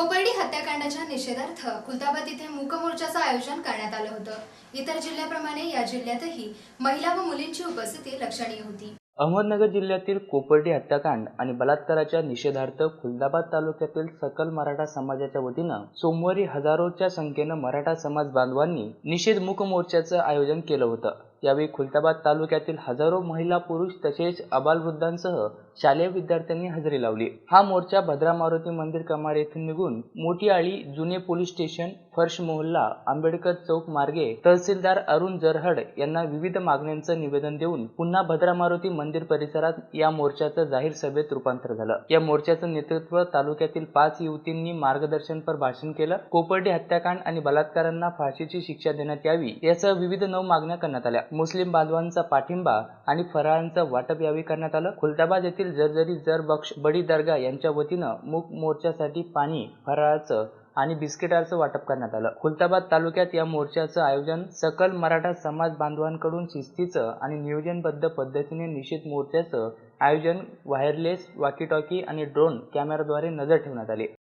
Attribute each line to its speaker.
Speaker 1: कोपर्डी हत्याकांडाच्या निषेधार्थ खुलताबाद इथे मूक मोर्चाचं आयोजन करण्यात आलं होतं. इतर जिल्ह्याप्रमाणे या जिल्ह्यातही महिला व मुलींची उपस्थिती लक्षणीय होती.
Speaker 2: अहमदनगर जिल्ह्यातील कोपर्डी हत्याकांड आणि बलात्काराच्या निषेधार्थ खुलदाबाद तालुक्यातील सकल मराठा समाजाच्या वतीनं सोमवारी हजारोच्या संख्येनं मराठा समाज बांधवांनी निषेध मूक मोर्चाचं आयोजन केलं होतं. यावेळी खुलताबाद तालुक्यातील हजारो महिला पुरुष तसेच अबालवृद्धांसह शालेय विद्यार्थ्यांनी हजेरी लावली. हा मोर्चा भद्रा मारुती मंदिर कमार येथून निघून मोठी आळी जुने पोलीस स्टेशन फर्श मोहल्ला आंबेडकर चौक मार्गे तहसीलदार अरुण जरहड यांना विविध मागण्यांचं निवेदन देऊन पुन्हा भद्रा मारुती मंदिर परिसरात या मोर्चाचं जाहीर सभेत रूपांतर झालं. या मोर्चाचं नेतृत्व तालुक्यातील पाच युवतींनी मार्गदर्शनपर भाषण केलं. कोपर्डी हत्याकांड आणि बलात्कारांना फाशीची शिक्षा देण्यात यावी यासह विविध नऊ मागण्या करण्यात आल्या. मुस्लिम बांधवांचा पाठिंबा आणि फराळांचं वाटप यावेळी करण्यात आलं. खुलताबाद येथील जरजरी जर बक्ष बडी दर्गा यांच्या वतीनं मूक मोर्चासाठी पाणी फराळाचं आणि बिस्किटाचं वाटप करण्यात आलं. खुलताबाद तालुक्यात या मोर्चाचं आयोजन सकल मराठा समाज बांधवांकडून शिस्तीचं आणि नियोजनबद्ध पद्धतीने निश्चित मोर्चाचं आयोजन वायरलेस वॉकीटॉकी आणि ड्रोन कॅमेराद्वारे नजर ठेवण्यात आले.